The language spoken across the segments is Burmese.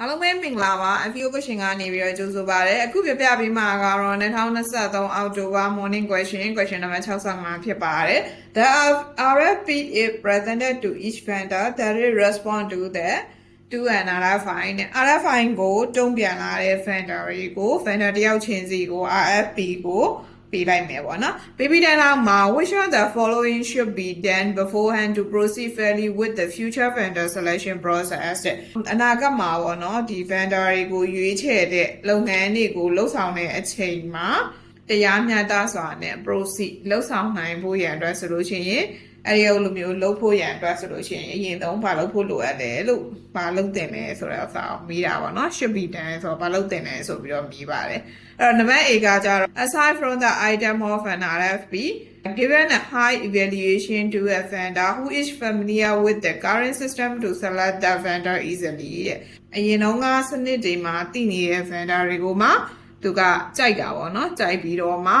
အားလုံးပဲမင်္ဂလာပါ FIO question ကနေပြီးတော့ကြိုဆိုပါရစေအခုပြပြပေးမှာကတော့2023အောက်တိုဘာ morning question question number 65ဖြစ်ပါတယ် The RFP is presented to each vendor that will respond to the to an RFI နဲ့ RFI ကိုတုံ့ပြန်လာတဲ့ vendor တွေကို vendor တယောက်ချင်းစီကို RFP ကို ပေးလိုက်မယ်ပေါ့နော်ပေးပြီးတဲ့နောက်မှာ which one the following should be done beforehand to proceed fairly with the future vendor selection process တဲ့အနာဂတ်မှာပေါ့နော်ဒီ vendor တွေကိုရွေးချယ်တဲ့လုပ်ငန်းတွေကိုလှုပ်ဆောင်တဲ့အချိန်မှာတရားမျှတစွာနဲ့ proceed လှုပ်ဆောင်နိုင်ဖို့ရန်အတွက်ဆိုလို့ရှိရင် အဲဒီလိုမျိုးလှုပ်ဖို့ရန်အတွက်ဆိုလို့ရှိရင်အရင်ဆုံးဘာလုပ်ဖို့လိုအပ်လဲလို့ဘာလုပ်တင်လဲဆိုတဲ့အစားကိုမိတာပေါ့နော် should be done ဆိုတော့ဘာလုပ်တင်လဲဆိုပြီးတော့မိပါတယ်အဲ့တော့နံပါတ် A ကကြတော့ aside from the item of an RFP given a high evaluation to a vendor who is familiar with the current system to select the vendor easily တဲ့အရင်တော့ကစနစ်တွေမှာတည်နေတဲ့ vendor တွေကိုမှသူကကြိုက်တာပေါ့နော်ကြိုက်ပြီးတော့မှ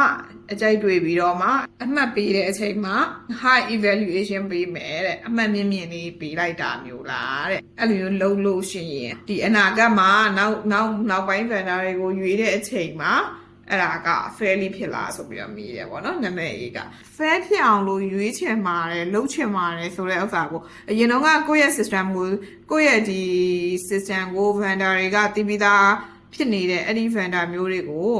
အကြိုက်တွေ့ပြီးတော့မှအမှတ်ပေးတဲ့အချိန်မှာ high evaluation ပေးမယ်တဲ့အမှတ်မြင့်မြင့်လေးပေးလိုက်တာမျိုးလားတဲ့အဲ့လိုမျိုးလုပ်လို့ရှိရင်ဒီအနာဂတ်မှာနောက်နောက်နောက်ပိုင်း vendor တွေကိုရွေးတဲ့အချိန်မှာအဲ့ဒါက fairly ဖြစ်လာဆိုပြီးတော့မြည်တယ်ပေါ့နော်နာမည်အေးက fair ဖြစ်အောင်လို့ရွေးချယ်မှာတယ်လှုပ်ချယ်မှာတယ်ဆိုတဲ့ဥစ္စာကိုအရင်တော့ကကိုယ့်ရဲ့ system ကိုကိုယ့်ရဲ့ဒီ system ကို vendor တွေကတည်ပြီးသားဖြစ်နေတဲ့အဲ့ဒီ vendor မျိုးတွေကို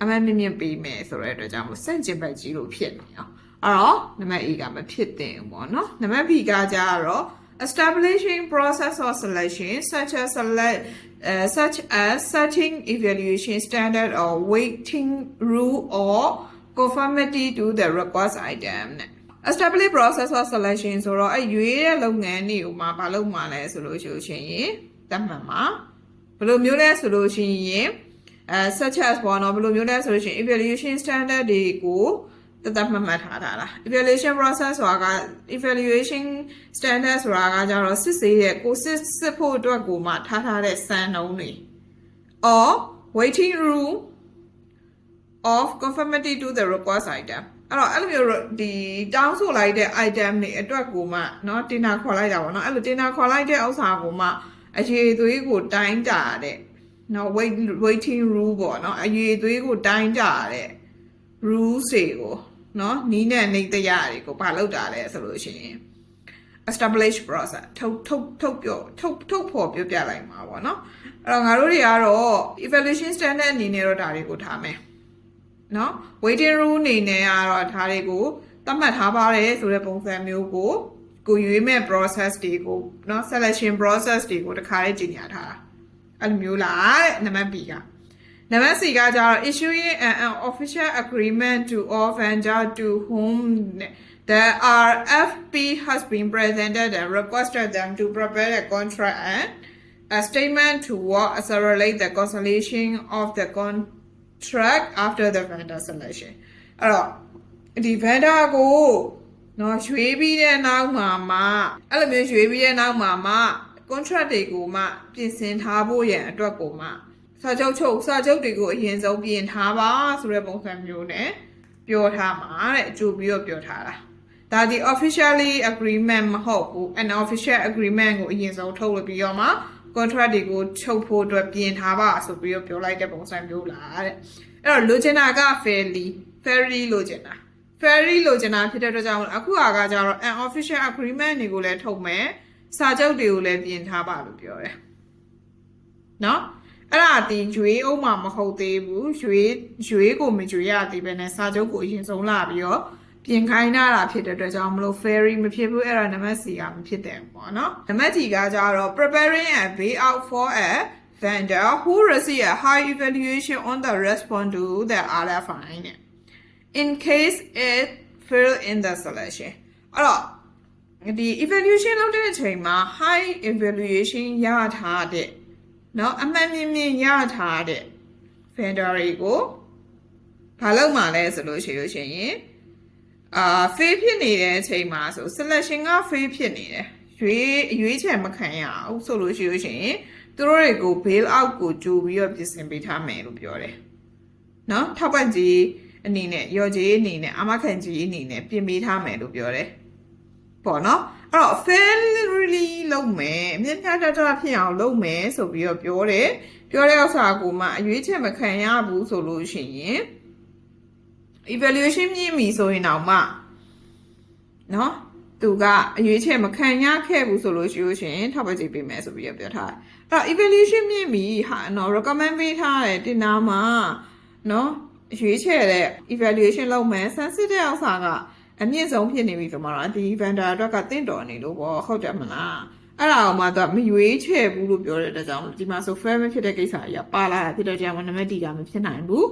အမှန်မြင့်မြင့်ပေးမယ်ဆိုတဲ့အတွက်ကြောင့်မို့စန့်ကျင်ဘက်ကြီးလို့ဖြစ်နေအောင်အဲ့တော့နံပါတ် A ကမဖြစ်သင့်ဘူးပေါ့နော်နံပါတ် B ကကြတော့ establishing process of selection such as select uh, such as setting evaluation standard or weighting rule or conformity to the request item နဲ့ establish process of selection ဆိုတော့အဲရွေးတဲ့လုပ်ငန်းတွေကိုမှမလုပ်မှလဲဆိုလို့ရှိရင်တတ်မှတ်မှာဘယ်လိုမျိုးလဲဆိုလို့ရှိရင် အဲ such as ပေါ့နော်ဘယ်လိုမျိုးလဲဆိုလို့ရှိရင် evaluation standard တွေကိုတသက်မှတ်မှတ်ထားတာလား evaluation process ဆိုတာက evaluation standard ဆိုတာကကြတော့စစ်ဆေးရဲ့ကိုစစ်စစ်ဖို့အတွက်ကိုမှထားထားတဲ့စံနှုန်းတွေ or waiting rule of conformity to the request item အဲ့တော့အဲ့လိုမျိုးဒီတောင်းဆိုလိုက်တဲ့ item တွေအတွက်ကိုမှเนาะတင်တာခေါ်လိုက်တာပေါ့เนาะအဲ့လိုတင်တာခေါ်လိုက်တဲ့ဥစ္စာကိုမှအခြေသွေးကိုတိုင်းတာတဲ့ နော် wait waiting rule ပေါ့နော်အရေးသွေးကိုတိုင်းကြရတဲ့ rules တွေကိုနော်နီးနဲ့နေတရားတွေကိုဘာလုပ်တာလဲဆိုလို့ရှိရင် establish process ထုတ်ထုတ်ထုတ်ပြောထုတ်ထုတ်ဖို့ပြောပြလိုက်မှာပေါ့နော်အဲ့တော့ငါတို့တွေကတော့ evaluation standard အနေနဲ့တော့ဒါတွေကိုထားမယ်နော် waiting rule အနေနဲ့ကတော့ဒါတွေကိုသတ်မှတ်ထားပါတယ်ဆိုတဲ့ပုံစံမျိုးကိုကိုရွေးမဲ့ process တွေကိုနော် selection process တွေကိုတခါလေးကြီးညာထားတာ အဲ့လိုမျိုးလားတဲ့နံပါတ် B ကနံပါတ် C ကကြတော့ issuing an, an official agreement to all vendor to whom the RFP has been presented and requested them to prepare a contract and a statement to work accelerate the consolidation of the contract after the vendor selection အဲ့တော့ဒီ vendor ကိုနော်ရွေးပြီးတဲ့နောက်မှာမှအဲ့လိုမျိုးရွေးပြီးတဲ့နောက်မှာမှ contract တွေကိုမှပြင်ဆင်ထားဖို့ရန်အတွက်ကိုမှစာချုပ်ချုပ်စာချုပ်တွေကိုအရင်ဆုံးပြင်ထားပါဆိုတဲ့ပုံစံမျိုးနဲ့ပြောထားမှာတဲ့အကျိုးပြီးတော့ပြောထားတာဒါဒီ officially agreement မဟုတ်ဘူး an official agreement ကိုအရင်ဆုံးထုတ်လို့ပြီးတော့မှ contract တွေကိုချုပ်ဖို့အတွက်ပြင်ထားပါဆိုပြီးတော့ပြောလိုက်တဲ့ပုံစံမျိုးလားတဲ့အဲ့တော့လိုချင်တာက fairly fairly လိုချင်တာ fairly လိုချင်တာဖြစ်တဲ့အတွက်ကြောင့်အခုဟာကကြတော့ an official agreement တွေကိုလည်းထုတ်မယ် စာချုပ်တွေကိုလည်းပြင်ထားပါလို့ပြောတယ်နော်အဲ့ဒါဒီရွေးအောင်မှမဟုတ်သေးဘူးရွေးရွေးကိုမရွေးရသေးပဲနဲ့စာချုပ်ကိုအရင်ဆုံးလာပြီးတော့ပြင်ခိုင်းတာဖြစ်တဲ့အတွက်ကြောင့်မလို့ fairy မဖြစ်ဘူးအဲ့ဒါနံပါတ် C ကမဖြစ်တယ်ပေါ့နော်နံပါတ် D ကကြတော့ preparing a payout for a vendor who receive a high evaluation on the response to the RFI နဲ့ in case it fail in the selection အဲ့တော့ ဒီ evaluation လုပ်တဲ့အချိန်မှာ high evaluation ရထားတဲ့เนาะအမှန်မြင်မြင်ရထားတဲ့ vendor တွေကိုဘာလုပ်မှလဲဆိုလို့ရှိလို့ရှိရင်အာ fail ဖြစ်နေတဲ့အချိန်မှာဆို selection က fail ဖြစ်နေတယ်ရွေးရွေးချယ်မခံရအောင်ဆိုလို့ရှိလို့ရှိရင်သူတို့တွေကို bail out ကိုကြိုပြီးတော့ပြင်ဆင်ပေးထားမယ်လို့ပြောတယ်เนาะထောက်ပံ့ကြီးအနေနဲ့ရော်ကြီးအနေနဲ့အာမခံကြီးအနေနဲ့ပြင်ပေးထားမယ်လို့ပြောတယ် ပေါ့နော်အဲ့တော့ fairly လုပ်မယ်အမြင့်ဖြတ်တတ်ဖြစ်အောင်လုပ်မယ်ဆိုပြီးတော့ပြောတယ်ပြောတဲ့ဥစ္စာကိုမှအရွေးချက်မခံရဘူးဆိုလို့ရှိရင် evaluation မြင့်ပြီဆိုရင်တော့မှနော်သူကအရွေးချက်မခံရခဲ့ဘူးဆိုလို့ရှိလို့ရှိရင်ထောက်ပံ့ကြေးပေးမယ်ဆိုပြီးတော့ပြောထားတယ်အဲ့တော့ evaluation မြင့်ပြီဟာနော် recommend ပေးထားတယ်တင်နာမှာနော်ရွေးချယ်တဲ့ evaluation လုပ်မယ် sensitive ဥစ္စာက အမြင့်ဆုံးဖြစ်နေပြီဆိုမှတော့ဒီ vendor အတွက်ကတင့်တော်နေလို့ပေါ့ဟုတ်တယ်မလားအဲ့ဒါအောင်မှသူကမရွေးချယ်ဘူးလို့ပြောတဲ့အတွက်ကြောင့်ဒီမှာဆို fair မဖြစ်တဲ့ကိစ္စကြီးကပါလာတာဖြစ်တဲ့ကြောင့်နံပါတ်တီတာမဖြစ်နိုင်ဘူး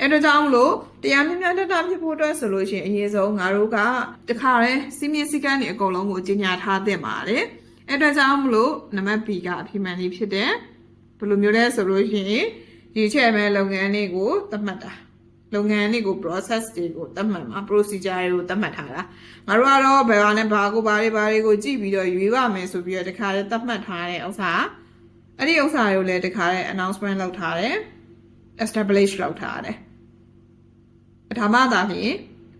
အဲ့ဒါကြောင့်မလို့တရားမျှမျှတတဖြစ်ဖို့အတွက်ဆိုလို့ရှိရင်အရင်ဆုံးငါတို့ကတခါတည်းစီမင်းစည်းကမ်းတွေအကုန်လုံးကိုကြီးညာထားသင့်ပါတယ်အဲ့ဒါကြောင့်မလို့နံပါတ် B ကအဖြစ်မှန်လေးဖြစ်တယ်ဘယ်လိုမျိုးလဲဆိုလို့ရှိရင်ဒီချက်မဲ့လုပ်ငန်းလေးကိုသတ်မှတ်တာ လုပ်ငန်းတွေကို process တွေကိုသတ်မှတ်မှာ procedure တွေကိုသတ်မှတ်ထားတာငါတို့ကတော့ဘယ်ဟာနဲ့ဘာကိုဘာတွေဘာတွေကိုကြည့်ပြီးတော့ရွေးပါမယ်ဆိုပြီးတော့တခါတည်းသတ်မှတ်ထားတဲ့ဥစ္စာအဲ့ဒီဥစ္စာတွေကိုလည်းတခါတည်း announcement လုပ်ထားတယ် establish လုပ်ထားတယ်ပထမသာဖြင့်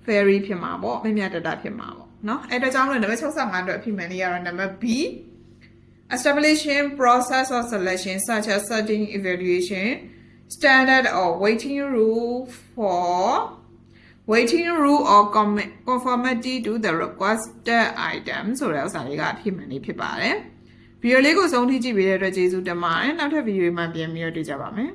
ferry ဖြစ်မှာပေါ့မြင့်မြတ်တတဖြစ်မှာပေါ့เนาะအဲ့ဒါကြောင့်လို့နံပါတ်65အတွက်အဖြစ်မှန်လေးရတော့နံပါတ် B establishing process of selection such as setting evaluation standard or waiting rule for waiting rule or com- conformity to the requested item ဆိုတဲ့ဥစ္စာလေးကအဖြစ်မှန်လေးဖြစ်ပါတယ်ဗီဒီယိုလေးကိုဆုံးထိကြည့်ပေးတဲ့အတွက်ကျေးဇူးတင်ပါတယ်နောက်ထပ်ဗီဒီယိုမှာပြန်ပြီးတော့တွေ့ကြပါမယ်